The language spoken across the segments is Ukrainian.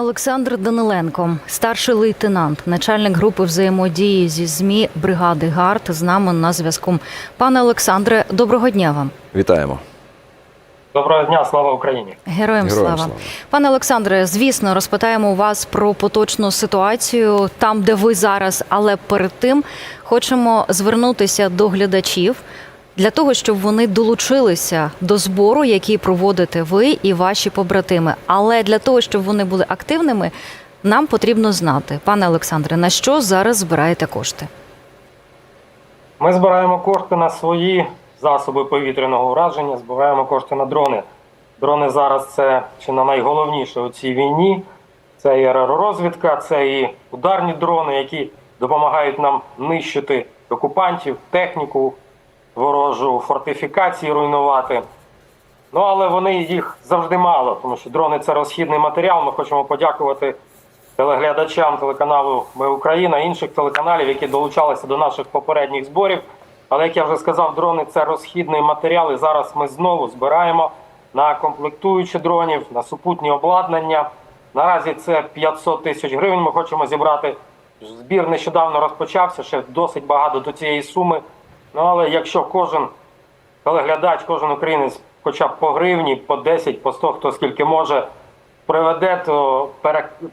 Олександр Даниленко, старший лейтенант, начальник групи взаємодії зі ЗМІ бригади ГАРД, з нами на зв'язку. Пане Олександре, доброго дня вам. Вітаємо. Доброго дня, слава Україні. Героям, Героям слава. слава. Пане Олександре, звісно, розпитаємо вас про поточну ситуацію там, де ви зараз, але перед тим хочемо звернутися до глядачів для того, щоб вони долучилися до збору, який проводите ви і ваші побратими. Але для того, щоб вони були активними, нам потрібно знати, пане Олександре, на що зараз збираєте кошти. Ми збираємо кошти на свої засоби повітряного ураження, збираємо кошти на дрони. Дрони зараз це чи на найголовніше у цій війні. Це і аеророзвідка, це і ударні дрони, які допомагають нам нищити окупантів, техніку ворожу, фортифікації руйнувати. Ну але вони їх завжди мало, тому що дрони це розхідний матеріал. Ми хочемо подякувати телеглядачам телеканалу Ми Україна, інших телеканалів, які долучалися до наших попередніх зборів. Але як я вже сказав, дрони це розхідний матеріал. І зараз ми знову збираємо на комплектуючі дронів, на супутні обладнання. Наразі це 500 тисяч гривень. Ми хочемо зібрати. Збір нещодавно розпочався, ще досить багато до цієї суми. Ну але якщо кожен телеглядач, кожен українець, хоча б по гривні, по 10, по 100, хто скільки може, приведе, то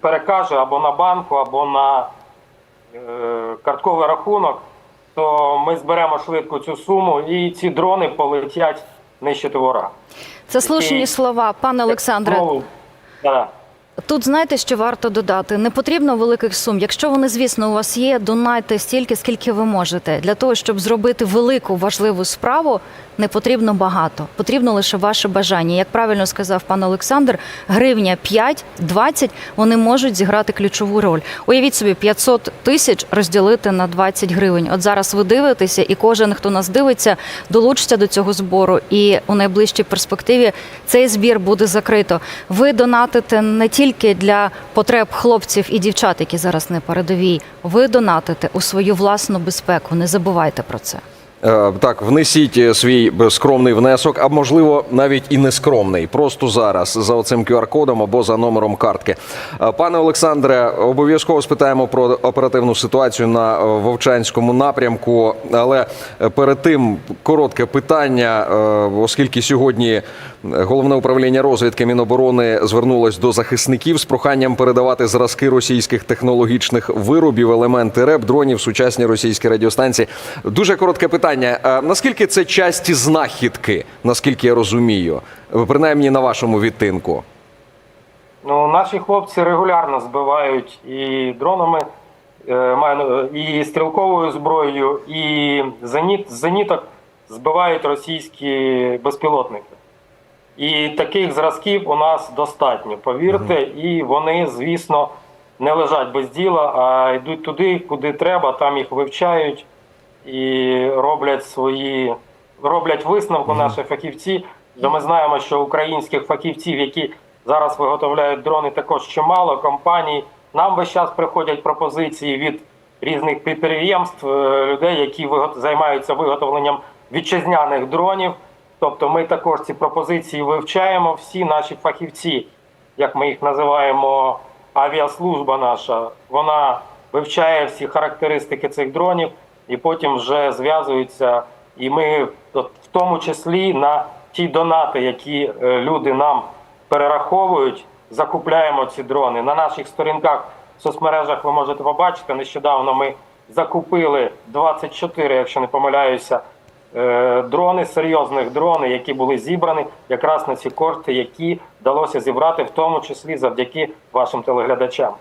перекаже або на банку, або на е, картковий рахунок, то ми зберемо швидко цю суму і ці дрони полетять нищити ворога. Це слушні Окей. слова, пане Олександре. Да. Тут знаєте, що варто додати? Не потрібно великих сум. Якщо вони, звісно, у вас є, донайте стільки, скільки ви можете. Для того, щоб зробити велику важливу справу, не потрібно багато. Потрібно лише ваше бажання. Як правильно сказав пан Олександр, гривня 5, 20, вони можуть зіграти ключову роль. Уявіть собі, 500 тисяч розділити на 20 гривень. От зараз ви дивитеся, і кожен, хто нас дивиться, долучиться до цього збору. І у найближчій перспективі цей збір буде закрито. Ви донатите не тільки для потреб хлопців і дівчат, які зараз на передовій. Ви донатите у свою власну безпеку. Не забувайте про це. Е, Так, внесіть е, свій е, скромний внесок, а можливо навіть і не скромний. Просто зараз за оцим QR-кодом або за номером картки. Пане Олександре, обов'язково спитаємо про оперативну ситуацію на Вовчанському напрямку. Але перед тим коротке питання, оскільки сьогодні головне управління розвідки Міноборони звернулось до захисників з проханням передавати зразки російських технологічних виробів, елементи РЕП, дронів, сучасні російські радіостанції. Дуже коротке питання. Е, Наскільки це часті знахідки, наскільки я розумію, Е, принаймні на вашому відтинку? Ну, наші хлопці регулярно збивають і дронами, е, і стрілковою зброєю, і зеніт, зеніток збивають російські безпілотники. І таких зразків у нас достатньо, повірте, і вони, звісно, не лежать без діла, а йдуть туди, куди треба, там їх вивчають і роблять свої роблять висновку наші фахівці. Бо ми знаємо, що українських фахівців, які зараз виготовляють дрони, також чимало компаній. Нам весь час приходять пропозиції від різних підприємств, е, людей, які займаються виготовленням вітчизняних дронів. Тобто ми також ці пропозиції вивчаємо. Всі наші фахівці, як ми їх називаємо, авіаслужба наша, вона вивчає всі характеристики цих дронів і потім вже зв'язуються. І ми в тому числі на ті донати, які е, люди нам перераховують, закупляємо ці дрони. На наших сторінках в соцмережах ви можете побачити. Нещодавно ми закупили 24, якщо не помиляюся, е, дрони, серйозних дрони, які були зібрані якраз на ці кошти, які вдалося зібрати, в тому числі завдяки вашим телеглядачам.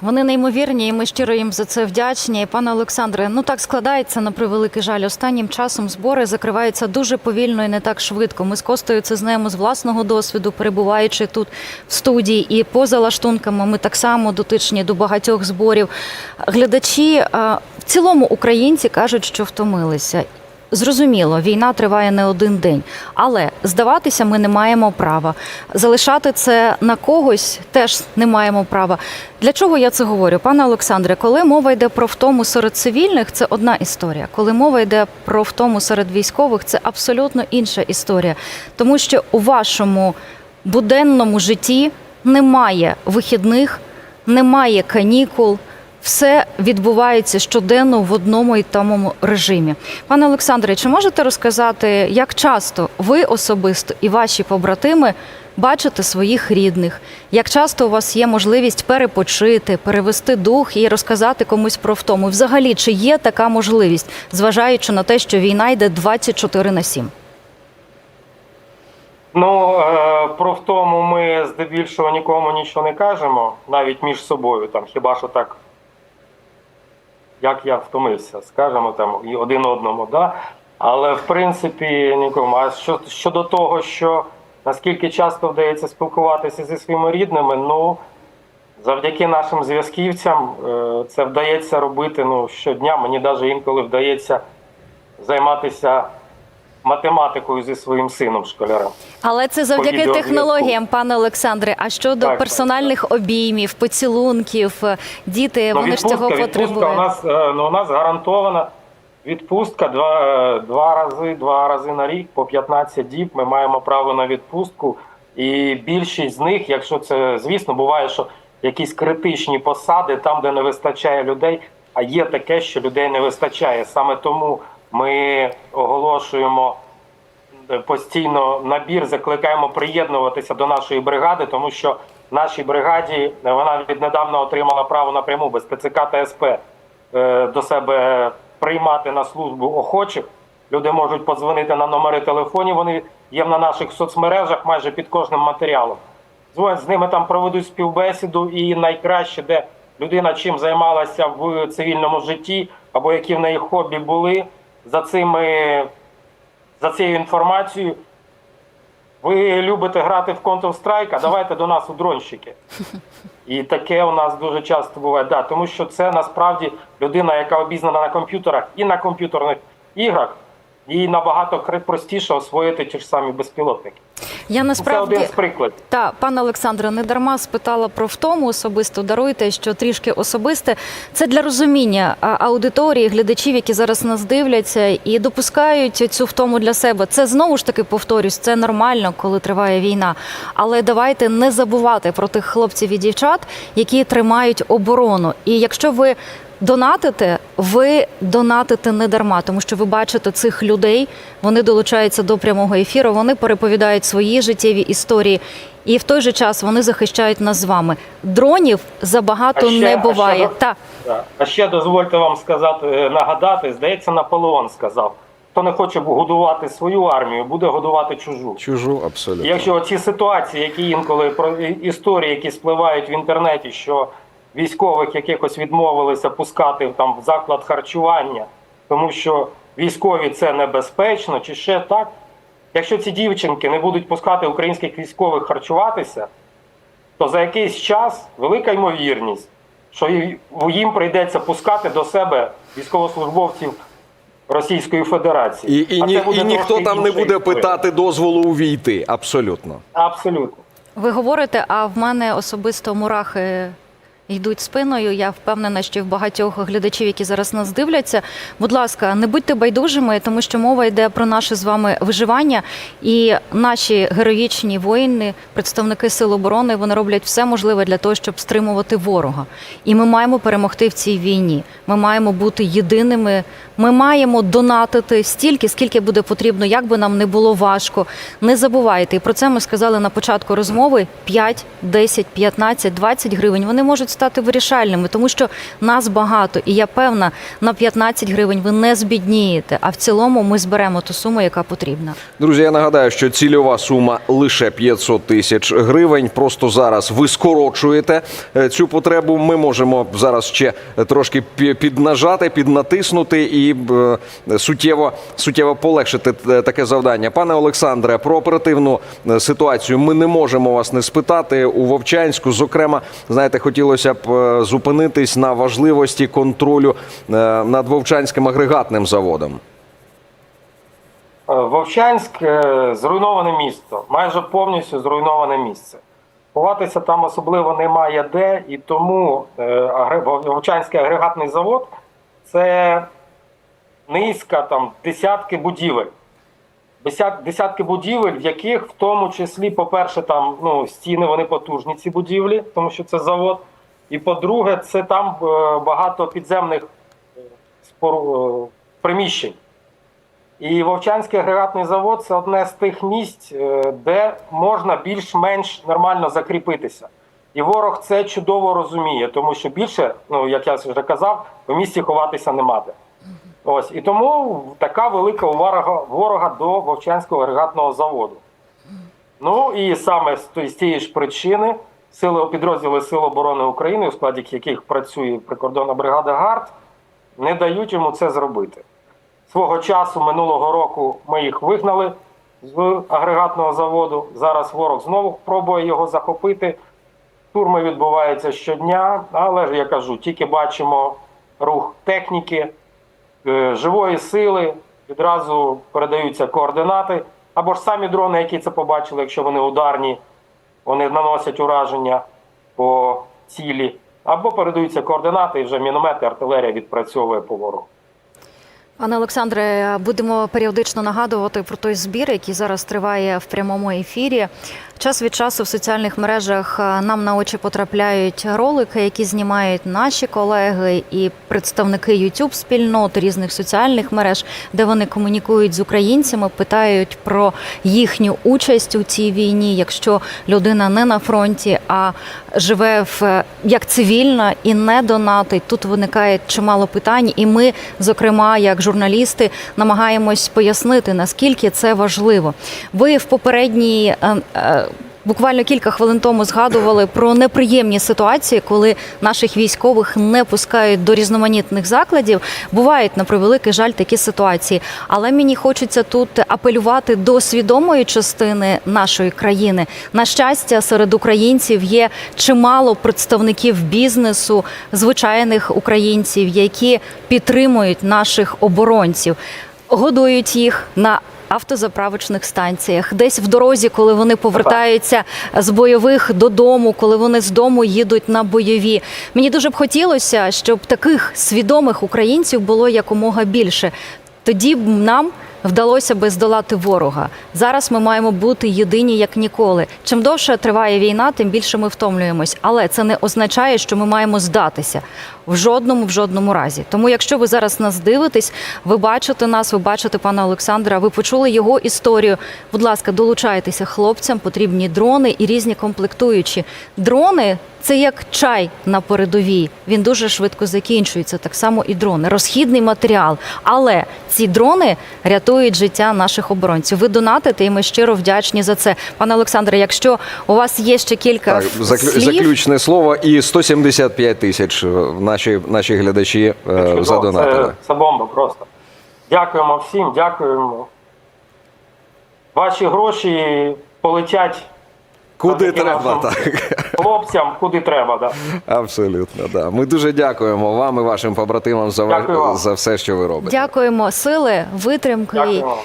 Вони неймовірні, і ми щиро їм за це вдячні. Пане Олександре, ну так складається на превеликий жаль. Останнім часом збори закриваються дуже повільно і не так швидко. Ми з Костою це знаємо з власного досвіду, перебуваючи тут в студії і поза лаштунками. Ми так само дотичні до багатьох зборів. Глядачі в цілому українці кажуть, що втомилися. Зрозуміло, війна триває не один день, але здаватися ми не маємо права. Залишати це на когось теж не маємо права. Для чого я це говорю, пане Олександре? Коли мова йде про втому серед цивільних, це одна історія. Коли мова йде про втому серед військових, це абсолютно інша історія, тому що у вашому буденному житті немає вихідних немає канікул. Все відбувається щоденно в одному і тому режимі. Пане Олександре, чи можете розказати, як часто ви особисто і ваші побратими бачите своїх рідних? Як часто у вас є можливість перепочити, перевести дух і розказати комусь про втому? Взагалі, чи є така можливість, зважаючи на те, що війна йде 24 на 7? Ну, е, про втому ми здебільшого нікому нічого не кажемо, навіть між собою, там, хіба що так, як я втомився, скажемо там і один одному, да? Але в принципі нікому. А що, щодо того, що наскільки часто вдається спілкуватися зі своїми рідними, ну завдяки нашим зв'язківцям е, це вдається робити ну, щодня. Мені навіть інколи вдається займатися математикою зі своїм сином школярем. Але це завдяки технологіям, пане Олександре. А щодо Так, персональних обіймів, поцілунків, діти Ну, вони ж цього відпустка у нас е, ну, у нас гарантована відпустка два, е, два рази, два рази на рік по 15 діб. Ми маємо право на відпустку. І більшість з них, якщо це звісно, буває, що якісь критичні посади, там, де не вистачає людей, а є таке, що людей не вистачає. Саме тому ми оголошуємо е, постійно набір, закликаємо приєднуватися до нашої бригади, тому що нашій бригаді е, вона віднедавна отримала право напряму без ТЦК та СП е, до себе приймати на службу охочих. Люди можуть подзвонити на номери телефонів. Вони є на наших соцмережах майже під кожним матеріалом. Дзвонять з ними там проведуть співбесіду, і найкраще, де людина чим займалася в цивільному житті, або які в неї хобі були, за цими за цією інформацією. Ви любите грати в Counter-Strike, а давайте до нас у дронщики. І таке у нас дуже часто буває. Да, тому що це насправді людина, яка обізнана на комп'ютерах і на комп'ютерних іграх, їй набагато простіше освоїти ті ж самі безпілотники. Я Це насправді один з прикладів. та пане Олександре, не дарма спитала про втому особисто. Даруйте, що трішки особисте. Це для розуміння аудиторії, глядачів, які зараз нас дивляться і допускають цю втому для себе. Це знову ж таки повторюсь, це нормально, коли триває війна. Але давайте не забувати про тих хлопців і дівчат, які тримають оборону. І якщо ви Донатите, ви донатите не дарма, тому що ви бачите цих людей. Вони долучаються до прямого ефіру. Вони переповідають свої життєві історії, і в той же час вони захищають нас з вами. Дронів забагато А ще- не а ще буває. до- А ще дозвольте вам сказати, е, нагадати, здається, Наполеон сказав: хто не хоче годувати свою армію, буде годувати чужу. Чужу абсолютно. Якщо ці ситуації, які інколи про історії, які спливають в інтернеті, що військових якихось відмовилися пускати там в заклад харчування, тому що військові це небезпечно, чи ще так. Якщо ці дівчинки не будуть пускати українських військових харчуватися, то за якийсь час велика ймовірність, що їм прийдеться пускати до себе військовослужбовців Російської Федерації. І, і, ні, і ніхто там не буде історія. питати дозволу увійти. Абсолютно. Абсолютно. ви говорите, а в мене особисто мурахи. Йдуть спиною. Я впевнена, що в багатьох глядачів, які зараз нас дивляться. Будь ласка, не будьте байдужими, тому що мова йде про наше з вами виживання. І наші героїчні воїни, представники сил оборони, вони роблять все можливе для того, щоб стримувати ворога. І ми маємо перемогти в цій війні. Ми маємо бути єдиними. Ми маємо донатити стільки, скільки буде потрібно, як би нам не було важко. Не забувайте, і про це ми сказали на початку розмови: 5, 10, 15, 20 гривень. Вони можуть стати вирішальними, тому що нас багато, і я певна, на 15 гривень ви не збіднієте. А в цілому ми зберемо ту суму, яка потрібна. Друзі, я нагадаю, що цільова сума лише 500 тисяч гривень. Просто зараз ви скорочуєте е, цю потребу. Ми можемо зараз ще трошки пі- піднажати, піднатиснути і е, суттєво, суттєво полегшити е, таке завдання. Пане Олександре, про оперативну ситуацію ми не можемо вас не спитати у Вовчанську. Зокрема, знаєте, хотілося б е, зупинитись на важливості контролю е, над Вовчанським агрегатним заводом. Е, Вовчанськ зруйноване місто, майже повністю зруйноване місце. Ховатися там особливо немає де, і тому Вовчанський агрегатний завод це низка там десятки будівель. Десятки будівель, в яких в тому числі, по-перше, там ну, стіни вони потужні, ці будівлі, тому що це завод. І по-друге, це там е, багато підземних е, е, приміщень. І Вовчанський агрегатний завод це одне з тих місць, де можна більш-менш нормально закріпитися. І ворог це чудово розуміє, тому що більше, ну як я вже казав, в місті ховатися нема де. Ось і тому така велика увага ворога до Вовчанського агрегатного заводу. Ну і саме з тієї ж причини сили підрозділи Сил оборони України, у складі яких працює прикордонна бригада ГАРД, не дають йому це зробити. Свого часу минулого року ми їх вигнали з агрегатного заводу. Зараз ворог знову пробує його захопити. Штурми відбуваються щодня, але ж я кажу, тільки бачимо рух техніки, е, живої сили, відразу передаються координати. Або ж самі дрони, які це побачили, якщо вони ударні, вони наносять ураження по цілі, або передаються координати, і вже міномети, артилерія відпрацьовує по ворогу. Пане Олександре, будемо періодично нагадувати про той збір, який зараз триває в прямому ефірі. Час від часу в соціальних мережах е, нам на очі потрапляють ролики, які знімають наші колеги і представники youtube спільнот різних соціальних мереж, де вони комунікують з українцями, питають про їхню участь у цій війні, якщо людина не на фронті, а живе в е, як цивільна і не донатить. Тут виникає чимало питань, і ми, зокрема, як журналісти, намагаємось пояснити наскільки це важливо. Ви в попередній. Буквально кілька хвилин тому згадували про неприємні ситуації, коли наших військових не пускають до різноманітних закладів. Бувають на превеликий жаль такі ситуації. Але мені хочеться тут апелювати до свідомої частини нашої країни. На щастя, серед українців є чимало представників бізнесу, звичайних українців, які підтримують наших оборонців, годують їх на автозаправочних станціях, десь в дорозі, коли вони повертаються з бойових додому, коли вони з дому їдуть на бойові. Мені дуже б хотілося, щоб таких свідомих українців було якомога більше. Тоді б нам вдалося би здолати ворога. Зараз ми маємо бути єдині як ніколи. Чим довше триває війна, тим більше ми втомлюємось. Але це не означає, що ми маємо здатися в жодному, в жодному разі. Тому, якщо ви зараз нас дивитесь, ви бачите нас, ви бачите пана Олександра, ви почули його історію. Будь ласка, долучайтеся хлопцям, потрібні дрони і різні комплектуючі. Дрони це як чай на передовій. Він дуже швидко закінчується. Так само і дрони. Розхідний матеріал. Але ці дрони рятують життя наших оборонців. Ви донатите, і ми щиро вдячні за це. Пане Олександре, якщо у вас є ще кілька Так, заклю- слів, заключне слово і 175 тисяч е, наші, наші глядачі е, Чудово, задонатили. Це, це бомба просто. Дякуємо всім, дякуємо. Ваші гроші полетять Куди треба, так. Хлопцям, куди треба. Да. Абсолютно, да. Ми дуже дякуємо вам і вашим побратимам за, ва- Дякую вам. за все, що ви робите. дякуємо сили, витримки. Дякуємо.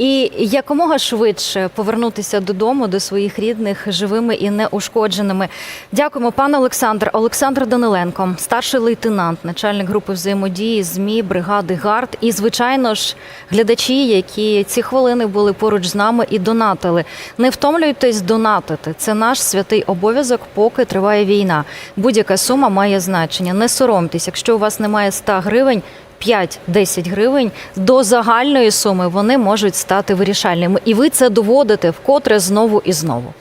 І якомога швидше повернутися додому до своїх рідних живими і неушкодженими. Дякуємо, пане Олександр. Олександр Даниленко, старший лейтенант, начальник групи взаємодії ЗМІ бригади ГАРД. І, звичайно ж, глядачі, які ці хвилини були поруч з нами і донатили. Не втомлюйтесь донатити. Це наш святий обов'язок, поки триває війна. Будь-яка сума має значення. Не соромтесь, якщо у вас немає 100 гривень. 5-10 гривень до загальної суми вони можуть стати вирішальними, і ви це доводите вкотре знову і знову.